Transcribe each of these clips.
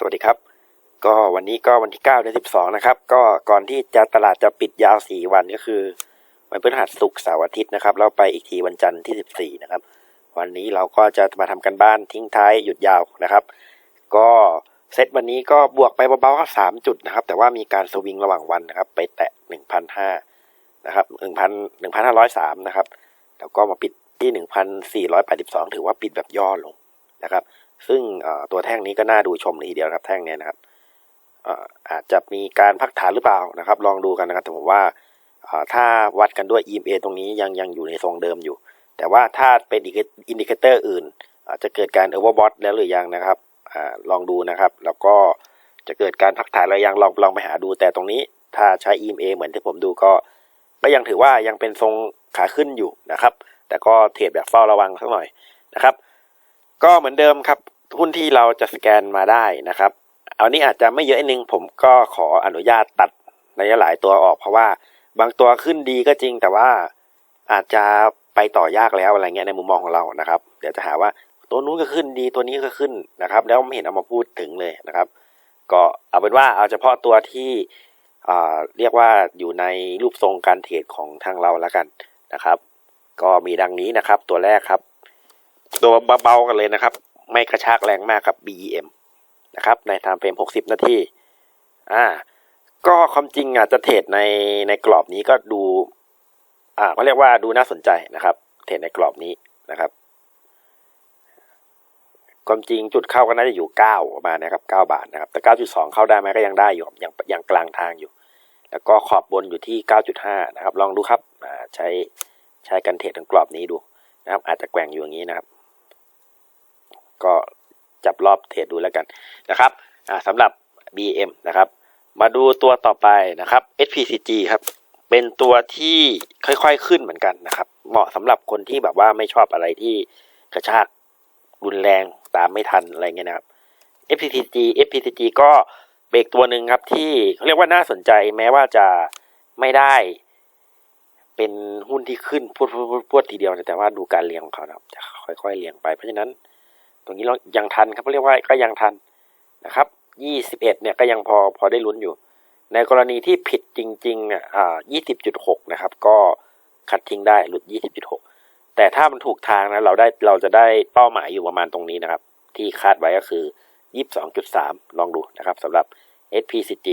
สวัสดีครับ ก็วันนี้ก็วันที่9เดือน12นะครับ ก็ก่อนที่จะตลาดจะปิดยาว4วันก็คือ วันพฤหัสศุกร์เสาร์อาทิตย์นะครับแล้วไปอีกทีวันจันทร์ที่14นะครับ วันนี้เราก็จะมาทำกันบ้านทิ้งท้ายหยุดยาวนะครับ ก็เซตวันนี้ก็บวกไปเบาๆก็สามจุดนะครับ แต่ว่ามีการสวิงระหว่างวันนะครับ ไปแตะ1,500นห้านะครับ1,000 1,503นะครับ แล้วก็มาปิดที่1,482ถือว่าปิดแบบย่อลงนะครับ ซึ่งตัวแท่งนี้ก็น่าดูชมเลยทีเดียวครับแท่งนี้นะครับอาจจะมีการพักฐานหรือเปล่านะครับ ลองดูกันนะครับแต่ผมว่าถ้าวัดกันด้วย EMA ตรงนี้ยังยังอยู่ในทรงเดิมอยู่ แต่ว่าถ้าเป็นอินดิเคเตอร์อื่น อาจจะเกิดการ overbought แล้วหรือยังนะครับอลองดูนะครับ แล้วก็จะเกิดการพักฐานแล้วยังลองลองไปหาดู แต่ตรงนี้ถ้าใช้ EMA เหมือนที่ผมดูก็ก็ยังถือว่ายังเป็นทรงขาขึ้นอยู่นะครับ แต่ก็เทรดแบบเฝ้าระวังสักหน่อยนะครับ ก็เหมือนเดิมครับ หุ้นที่เราจะสแกนมาได้นะครับเอานี้อาจจะไม่เยอะนึงผมก็ขออนุญาตตัดในหลายตัวออกเพราะว่าบางตัวขึ้นดีก็จริงแต่ว่าอาจจะไปต่อยากแล้วอะไรเงี้ยในมุมมองของเรานะครับ เดี๋ยวจะหาว่าตัวนู้นก็ขึ้นดีตัวนี้ก็ขึ้นนะครับ แล้วไม่เห็นเอามาพูดถึงเลยนะครับ ก็เอาเป็นว่าเอาเฉพาะตัวที่อ่าเรียกว่าอยู่ในรูปทรงการเทรดของทางเราแล้วกันนะครับ ก็มีดังนี้นะครับ ตัวแรกครับ ตัวเบาๆกันเลยนะครับ ไม่กระชากแรงมากครับ BEM นะครับ ในไทม์เฟรม 60 นาทีอ่า ก็ความจริงอาจจะเทรดในในกรอบนี้ก็ดู อ่าเขาเรียกว่าดูน่าสนใจนะครับ เทรดในกรอบนี้นะครับ ความจริงจุดเข้าก็น่าจะอยู่9ประมาณนะครับ9บาทนะครับ แต่ 9.2 เข้าได้ไหมก็ยังได้อยู่ยังยังกลางทางอยู่ แล้วก็ขอบบนอยู่ที่ 9.5 นะครับ ลองดูครับอ่าใช้ใช้กันเทรดในกรอบนี้ดูนะครับ อาจจะแกว่งอยู่อย่างนี้นะครับ ก็จับรอบเทรดดูแล้วกันนะครับสำหรับ BM นะครับ มาดูตัวต่อไปนะครับ SPCG ครับ เป็นตัวที่ค่อยๆขึ้นเหมือนกันนะครับ เหมาะสำหรับคนที่แบบว่าไม่ชอบอะไรที่กระชากรุนแรงตามไม่ทันอะไรเงี้ยนะครับ FPCG FPCG ก็เบรกตัวหนึ่งครับที่เขาเรียกว่าน่าสนใจแม้ว่าจะไม่ได้ เป็นหุ้นที่ขึ้นพวดพวดพวดพวดทีเดียว แต่ว่าดูการเรียงของเขานะครับจะค่อยๆเรียงไปเพราะฉะนั้น ตรงนี้เรายังทันครับเรียกว่าก็ยังทันนะครับยี่สิบเอ็ดเนี่ยก็ยังพอพอได้ลุ้นอยู่ ในกรณีที่ผิดจริงๆเนี่ยอ่ายี่สิบจุดหกนะครับ ก็คัดทิ้งได้หลุดยี่สิบจุดหกแต่ถ้ามันถูกทางนะเราได้เราจะได้เป้าหมายอยู่ประมาณตรงนี้นะครับ ที่คาดไว้ก็คือยี่สิบสองจุดสามลองดูนะครับสำหรับ SPCG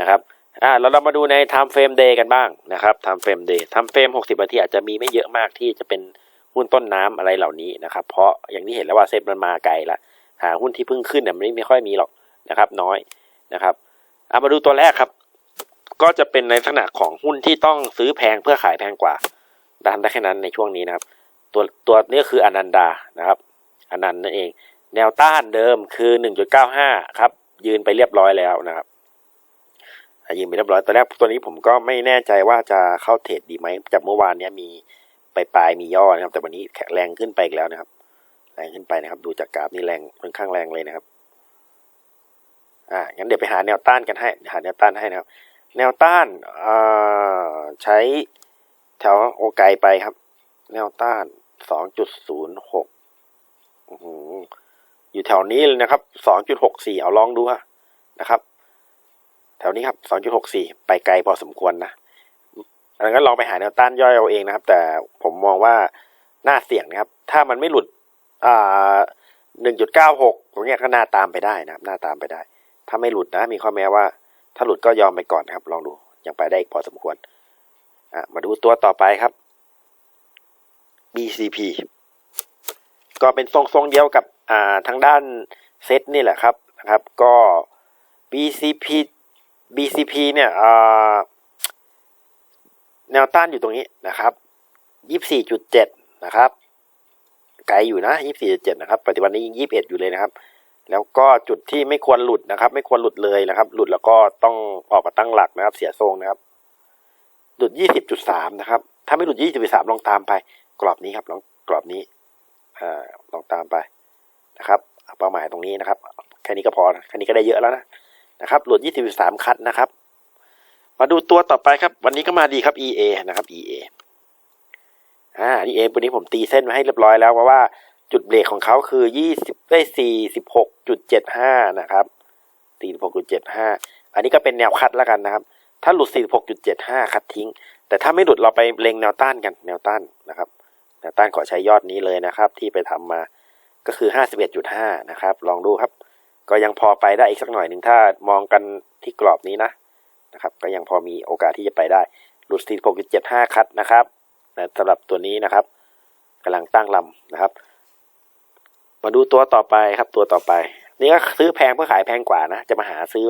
นะครับอ่าแล้วเรามาดูใน time frame day กันบ้างนะครับ time frame day time frame 60นาทีอาจจะมีไม่เยอะมากที่จะเป็น หุ้นต้นน้ำอะไรเหล่านี้นะครับ เพราะอย่างที่เห็นแล้วว่าเซ็ตมันมาไกลละหาหุ้นที่เพิ่งขึ้นเนี่ยมันไม่ค่อยมีหรอกนะครับ น้อยนะครับเอามาดูตัวแรกครับ ก็จะเป็นในลักษณะของหุ้นที่ต้องซื้อแพงเพื่อขายแพงกว่าดันได้แค่นั้นในช่วงนี้นะครับ ตัวตัวนี้คืออนันดานะครับอนันต์นั่นเอง แนวต้านเดิมคือ 1.95 ครับ ยืนไปเรียบร้อยแล้วนะครับยืนไปเรียบร้อยตอนแรกตัวนี้ผมก็ไม่แน่ใจว่าจะเข้าเทรดดีไหมจากเมื่อวานเนี้ยมี ปลายปลายมีย่อนะครับ แต่วันนี้แรงขึ้นไปอีกแล้วนะครับ แรงขึ้นไปนะครับ ดูจากกราฟนี่แรงค่อนข้างแรงเลยนะครับ อ่างั้นเดี๋ยวไปหาแนวต้านกันให้ หาแนวต้านให้นะครับ แนวต้านอ่าใช้แถวโอไกไปครับ แนวต้านสองจุดศูนย์หกอยู่แถวนี้เลยนะครับสองจุดหกสี่เอาลองดูนะครับ แถวนี้ครับสองจุดหกสี่ไปไกลพอสมควรนะ อันนั้นก็ลองไปหาแนวต้านย่อยเอาเองนะครับ แต่ผมมองว่าน่าเสี่ยงนะครับ ถ้ามันไม่หลุดอ่าหนึ่งจุดเก้าหกตรงนี้ก็น่าตามไปได้นะครับน่าตามไปได้ ถ้าไม่หลุดนะ มีข้อแม้ว่า ถ้าหลุดก็ยอมไปก่อนครับ ลองดู ยังไปได้อีกพอสมควรอะมาดูตัวต่อไปครับ BCP ก็เป็นทรงทรงเดียวกับอ่าทางด้านเซตนี่แหละครับนะครับ ก็ BCP BCP เนี่ยอ่า แนวต้านอยู่ตรงนี้นะครับยี่สี่จุดเจ็ดนะครับ ไกลอยู่นะยี่สี่จุดเจ็ดนะครับ ปัจจุบันนี้ยังยี่สิบเอ็ดอยู่เลยนะครับ แล้วก็จุดที่ไม่ควรหลุดนะครับ ไม่ควรหลุดเลยนะครับ หลุดแล้วก็ต้องออกมาตั้งหลักนะครับ เสียทรงนะครับ หลุดยี่สิบจุดสามนะครับ ถ้าไม่หลุดยี่สิบสามลองตามไป กรอบนี้ครับ ลองกรอบนี้อ่าลองตามไปนะครับเป้าหมายตรงนี้นะครับ แค่นี้ก็พอแค่นี้ก็ได้เยอะแล้วนะนะครับ หลุดยี่สิบสามคัดนะครับ มาดูตัวต่อไปครับ วันนี้ก็มาดีครับ EA นะครับ EA อ่า EA วันนี้ผมตีเส้นมาให้เรียบร้อยแล้วเพราะว่าจุดเบรกของเขาคือยี่สิบได้สี่สิบหกจุดเจ็ดห้านะครับ46.75อันนี้ก็เป็นแนวคัดแล้วกันนะครับ ถ้าหลุด46.75คัดทิ้ง แต่ถ้าไม่หลุดเราไปเล็งแนวต้านกันแนวต้านนะครับแนวต้านขอใช้ยอดนี้เลยนะครับ ที่ไปทำมาก็คือ51.5นะครับ ลองดูครับ ก็ยังพอไปได้อีกสักหน่อยหนึ่งถ้ามองกันที่กรอบนี้นะ นะครับ ก็ยังพอมีโอกาสที่จะไปได้หลุด46.75คัดนะครับสำหรับตัวนี้นะครับกำลังตั้งลำนะครับ มาดูตัวต่อไปครับตัวต่อไป นี่ก็ซื้อแพงเพื่อขายแพงกว่านะ จะมาหาซื้อ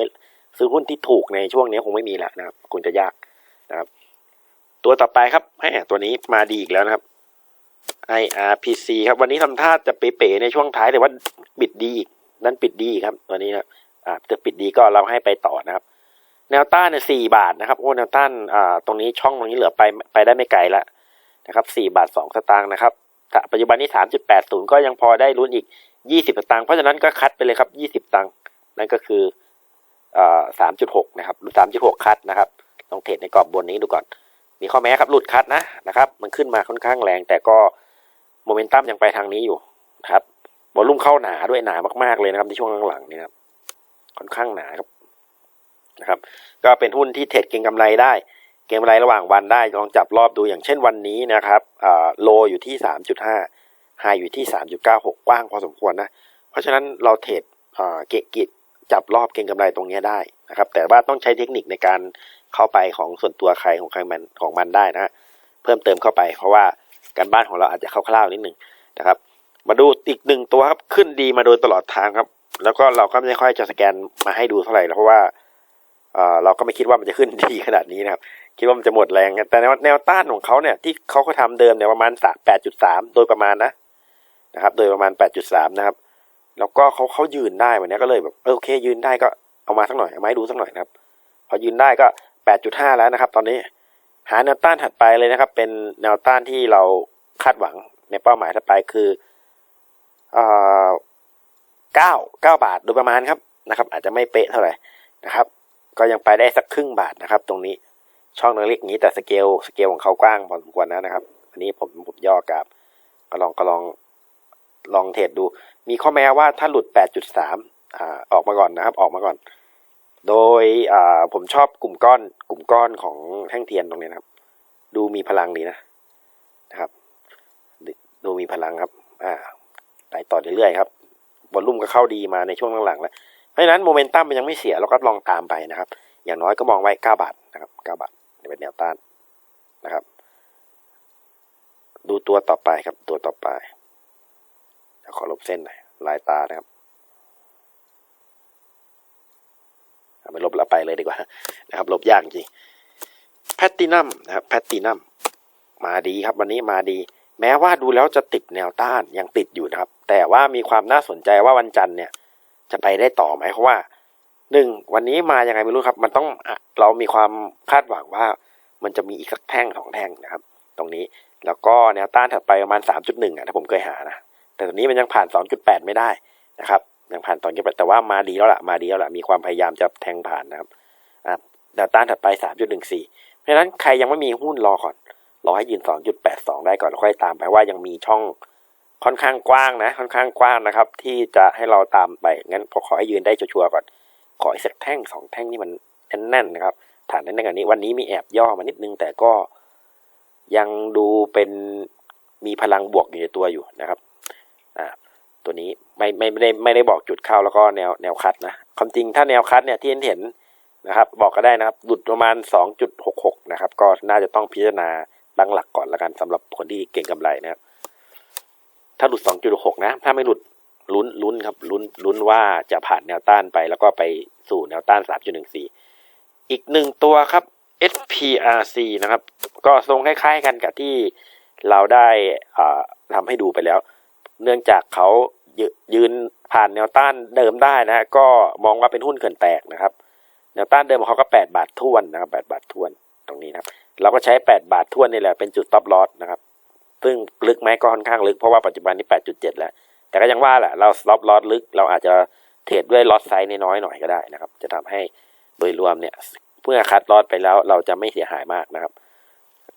ซื้อหุ้นที่ถูกในช่วงนี้คงไม่มีแล้วนะครับคงจะยากนะครับ ตัวต่อไปครับแหมตัวนี้มาดีอีกแล้วนะครับ IRPC ครับ วันนี้ทำท่าจะเป๋ๆในช่วงท้ายแต่ว่าปิดดีอีกนั่นปิดดีครับ ตัวนี้นะครับอ่าจะปิดดีก็เราให้ไปต่อนะครับ แนวต้านเนี่ยสี่บาทนะครับโอ้แนวต้านอ่าตรงนี้ช่องตรงนี้เหลือไปไปได้ไม่ไกลแล้วนะครับสี่บาทสองสตางค์นะครับปัจจุบันนี้สามจุดแปดศูนย์ก็ยังพอได้ลุ้นอีกยี่สิบสตางค์เพราะฉะนั้นก็คัดไปเลยครับยี่สิบตังค์นั่นก็คืออ่าสามจุดหกนะครับสามจุดหกคัดนะครับลองเทรดในกรอบบนนี้ดูก่อน มีข้อแม้ครับหลุดคัดนะนะครับ มันขึ้นมาค่อนข้างแรง แต่ก็โมเมนตัมยังไปทางนี้อยู่นะครับบอลลุ่มเข้าหนาด้วยหนามากๆเลยนะครับในช่วงหลังๆนี่ครับค่อนข้างหนาครับ นะครับ ก็เป็นหุ้นที่เทรดเก็งกำไรได้ เก็งกำไรระหว่างวันได้ลองจับรอบดูอย่างเช่นวันนี้นะครับโลอยู่ที่สามจุดห้าไฮอยู่ที่สามจุดเก้าหกกว้างพอสมควรนะ เพราะฉะนั้นเราเทรดเกะกิจจับรอบเก็งกำไรตรงนี้ได้นะครับ แต่ว่าต้องใช้เทคนิคในการเข้าไปของส่วนตัวใครของใครมันของมันได้นะฮะเพิ่มเติมเข้าไป เพราะว่าการบ้านของเราอาจจะคร่าวๆนิดหนึ่งนะครับ มาดูอีกหนึ่งตัวครับขึ้นดีมาโดยตลอดทางครับ แล้วก็เราก็ไม่ค่อยจะสแกนมาให้ดูเท่าไหร่เพราะว่า เราก็ไม่คิดว่ามันจะขึ้นดีขนาดนี้นะครับ คิดว่ามันจะหมดแรง แต่แนวต้านของเขาเนี่ยที่เขาเขาทำเดิมเนี่ยประมาณแปดจุดสามโดยประมาณนะนะครับ โดยประมาณแปดจุดสามนะครับ แล้วก็เขาเขายืนได้วันนี้ก็เลยแบบโอเค ยืนได้ก็เอามาสักหน่อยเอามาให้ดูสักหน่อยนะครับ พอยืนได้ก็แปดจุดห้าแล้วนะครับ ตอนนี้หาแนวต้านถัดไปเลยนะครับ เป็นแนวต้านที่เราคาดหวังในเป้าหมายถัดไปคือเอ่อเก้าเก้าบาทโดยประมาณครับนะครับ อาจจะไม่เป๊ะเท่าไหร่นะครับ ก็ยังไปได้สักครึ่งบาทนะครับ ตรงนี้ช่องเล็กๆอย่างนี้แต่สเกลสเกลของเขากว้างพอสมควรนะนะครับ อันนี้ผมผมย่อกราบก็ลองก็ลองลองเทรดดู มีข้อแม้ว่าถ้าหลุด 8.3อ่าออกมาก่อนนะครับ ออกมาก่อน โดยอ่าผมชอบกลุ่มก้อน กลุ่มก้อนของแท่งเทียนตรงนี้นะครับ ดูมีพลังดีนะนะครับดดูมีพลังครับ อ่าไปต่อเรื่อยๆครับบอลลุ่มก็เข้าดีมาในช่วงหลังๆแล้ว เพราะฉะนั้นโมเมนตัมมันยังไม่เสียเราก็ลองตามไปนะครับ อย่างน้อยก็มองไว้เก้าบาทนะครับเก้าบาทเป็นแนวต้านนะครับ ดูตัวต่อไปครับ ตัวต่อไปขอลบเส้นหน่อยลายตานะครับไม่ลบล้วไปเลยดีกว่านะครับ ลบยากจริงแพตตินัมนะครับแพตตินัมมาดีครับ วันนี้มาดี แม้ว่าดูแล้วจะติดแนวต้านยังติดอยู่นะครับ แต่ว่ามีความน่าสนใจว่าวันจันทร์เนี่ย จะไปได้ต่อไหมเพราะว่าหนึ่งวันนี้มายังไงไม่รู้ครับ มันต้องเรามีความคาดหวังว่า มันจะมีอีกสักแท่งสองแท่งนะครับ ตรงนี้แล้วก็แนวต้านถัดไปประมาณสามจุดหนึ่งอะถ้าผมเคยหานะแต่ตอนนี้มันยังผ่านสองจุดแปดไม่ได้นะครับยังผ่านตอนจุดแปแต่ว่ามาดีแล้วล่ะมาดีแล้วล่ะมีความพยายามจะแทงผ่านนะครับแนวต้านถัดไปสามจุดหนึ่งสี่เพราะฉะนั้นใครยังไม่มีหุ้นรอก่อนรอให้ยืนสองจุดแปดสองได้ก่อนแล้วค่อยตามไปว่ายังมีช่อง ค่อนข้างกว้างนะ ค่อนข้างกว้างนะครับ ที่จะให้เราตามไปงั้นผมขอให้ยืนได้ชัวร์ก่อน ขออีกสักแท่งสองแท่งนี่มันแน่นๆนะครับ ฐานแน่นๆกันนี้ วันนี้มีแอบย่อมานิดนึง แต่ก็ยังดูเป็นมีพลังบวกอยู่ในตัวอยู่นะครับอ่าตัวนี้ไม่ไม่ไม่ได้ไม่ได้บอกจุดเข้าแล้วก็แนวแนวคัดนะความจริงถ้าแนวคัดเนี่ยที่เห็นเห็นนะครับ บอกก็ได้นะครับหลุดประมาณสองจุดหกหกนะครับ ก็น่าจะต้องพิจารณาตั้งหลักก่อนละกันสำหรับคนที่เก่งกำไรนะครับ หลุด 2.6 นะ ถ้าไม่หลุดลุ้นลุ้นครับลุ้นลุ้นว่าจะผ่านแนวต้านไป แล้วก็ไปสู่แนวต้าน 3.14 อีกหนึ่งตัวครับ SPRC นะครับ ก็ทรงคล้ายๆกันกับที่เราได้ทำให้ดูไปแล้ว เนื่องจากเขายืนผ่านแนวต้านเดิมได้นะก็มองว่าเป็นหุ้นเกินแตกนะครับ แนวต้านเดิมของเขาก็ 8 บาททวนนะครับ 8 บาททวนตรงนี้นะครับ เราก็ใช้ 8 บาททวนนี่แหละเป็นจุด stop loss นะครับ ซึ่งลึกไหมก็ค่อนข้างลึกเพราะว่าปัจจุบันนี้ 8.7 แล้ว แต่ก็ยังว่าแหละเรา stop loss ลึก เราอาจจะเทรดด้วย loss size น้อยๆหน่อยก็ได้นะครับ จะทำให้โดยรวมเนี่ยเมื่อคัด loss ไปแล้วเราจะไม่เสียหายมากนะครับ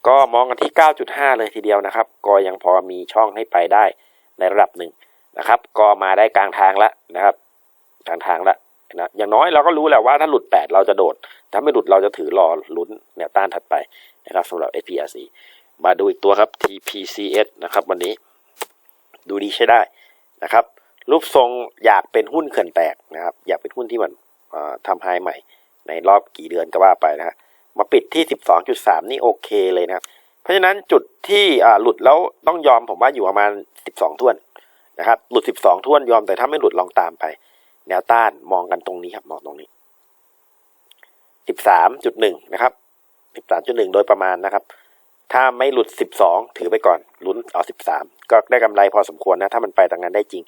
ก็มองกันที่ 9.5 เลยทีเดียวนะครับ ก็ยังพอมีช่องให้ไปได้ในระดับหนึ่งนะครับ ก็มาได้กลางทางแล้วนะครับกลางทางแล้วนะอย่างน้อยเราก็รู้แหละว่าถ้าหลุด 8 เราจะโดด ถ้าไม่หลุดเราจะถือรอลุ้นแนวต้านถัดไปนะครับสำหรับ SPRC มาดูอีกตัวครับ TPCS นะครับ วันนี้ ดูดีใช้ได้นะครับ รูปทรงอยากเป็นหุ้นเขื่อนแตกนะครับ อยากเป็นหุ้นที่มันทำไฮใหม่ ในรอบกี่เดือนก็ว่าไปนะฮะมาปิดที่ 12.3 นี่โอเคเลยนะครับ เพราะฉะนั้นจุดที่หลุดแล้วต้องยอมผมว่าอยู่ประมาณ 12ท้วนนะครับ หลุด 12ท้วนยอมแต่ถ้าไม่หลุดลองตามไป แนวต้านมองกันตรงนี้ครับมองตรงนี้ 13.1 นะครับ 13.1 โดยประมาณนะครับ ถ้าไม่หลุด 12 ถือไปก่อนลุ้นเอา 13 ก็ได้กำไรพอสมควรนะ ถ้ามันไปทางนั้นได้จริง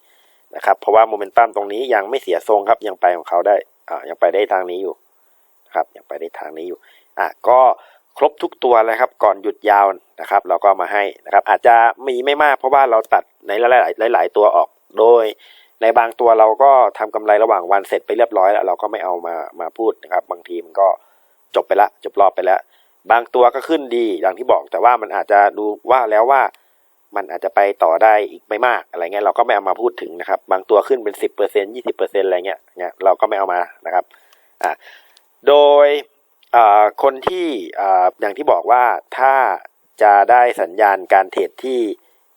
นะครับ เพราะว่าโมเมนตัมตรงนี้ยังไม่เสียทรงครับยังไปของเขาได้อ่ายังไปได้ทางนี้อยู่นะครับยังไปได้ทางนี้อยู่อะก็ครบทุกตัวเลยครับ ก่อนหยุดยาวนะครับ เราก็มาให้นะครับ อาจจะมีไม่มากเพราะว่าเราตัดในหลาย ๆ หลาย ๆ ตัวออกโดย ในบางตัวเราก็ทำกำไรระหว่างวันเสร็จไปเรียบร้อยแล้วเราก็ไม่เอามามาพูดนะครับ บางทีมันก็จบไปละจบรอบไปแล้ว บางตัวก็ขึ้นดีอย่างที่บอกแต่ว่ามันอาจจะดูว่าแล้วว่ามันอาจจะไปต่อได้อีกไม่มากอะไรเงี้ยเราก็ไม่เอามาพูดถึงนะครับ บางตัวขึ้นเป็นสิบเปอร์เซ็นยี่สิบเปอร์เซ็นอะไรเงี้ยเนี่ยเราก็ไม่เอามานะครับอ่าโดยอ่าคนที่อ่าอย่างที่บอกว่าถ้าจะได้สัญญาณการเทรดที่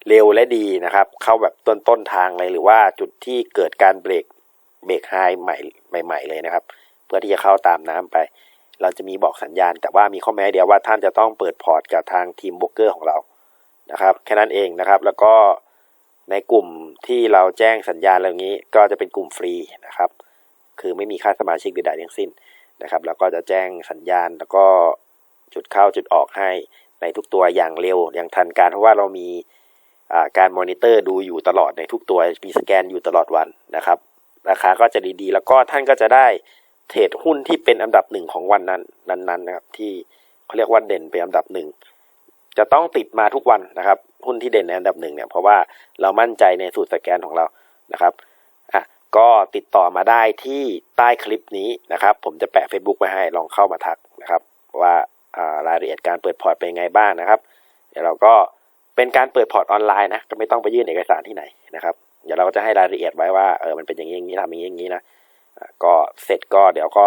เร็วและดีนะครับ เข้าแบบต้นต้นทางเลยหรือว่าจุดที่เกิดการเบรกเบรกไฮใหม่ใหม่ ๆ เลยนะครับ เพื่อที่จะเข้าตามน้ำไป เราจะมีบอกสัญญาณ แต่ว่ามีข้อแม้เดียวว่าท่านจะต้องเปิดพอร์ตกับทางทีมโบรกเกอร์ของเรานะครับ แค่นั้นเองนะครับ แล้วก็ในกลุ่มที่เราแจ้งสัญญาณอะไรอย่างนี้ ก็จะเป็นกลุ่มฟรีนะครับ คือไม่มีค่าสมาชิกใดๆทั้งสิ้นนะครับแล้วก็จะแจ้งสัญญาณ แล้วก็จุดเข้าจุดออกให้ในทุกตัวอย่างเร็วอย่างทันการเพราะว่าเรามีการมอนิเตอร์ดูอยู่ตลอดในทุกตัวมีสแกนอยู่ตลอดวันนะครับ ราคาก็จะดีๆ แล้วก็ท่านก็จะได้ เทรดหุ้นที่เป็นอันดับหนึ่งของวันนั้นนั้นๆนะครับ ที่เขาเรียกว่าเด่นเป็นอันดับหนึ่งจะต้องติดมาทุกวันนะครับ หุ้นที่เด่นในอันดับหนึ่งเนี่ยเพราะว่าเรามั่นใจในสูตรสแกนของเรานะครับอะก็ติดต่อมาได้ที่ใต้คลิปนี้นะครับ ผมจะแปะ Facebook ไว้ให้ลองเข้ามาทักนะครับ ว่าอ่ารายละเอียดการเปิดพอร์ตเป็นยังไงบ้างนะครับ เดี๋ยวเราก็เป็นการเปิดพอร์ตออนไลน์นะก็ไม่ต้องไปยื่นเอกสารที่ไหนนะครับ เดี๋ยวเราก็จะให้รายละเอียดไว้ว่าเออมันเป็นอย่างนี้อย่างนี้ทำอย่างนี้อย่างนี้นะ ก็เสร็จก็เดี๋ยวก็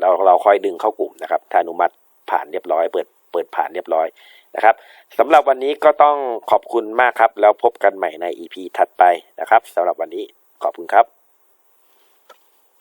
เราเราค่อยดึงเข้ากลุ่มนะครับถ้าอนุมัติผ่านเรียบร้อยเปิดเปิดผ่านเรียบร้อยนะครับสำหรับวันนี้ก็ต้องขอบคุณมากครับ แล้วพบกันใหม่ใน EP ถัดไปนะครับสำหรับวันนี้ขอบคุณครับ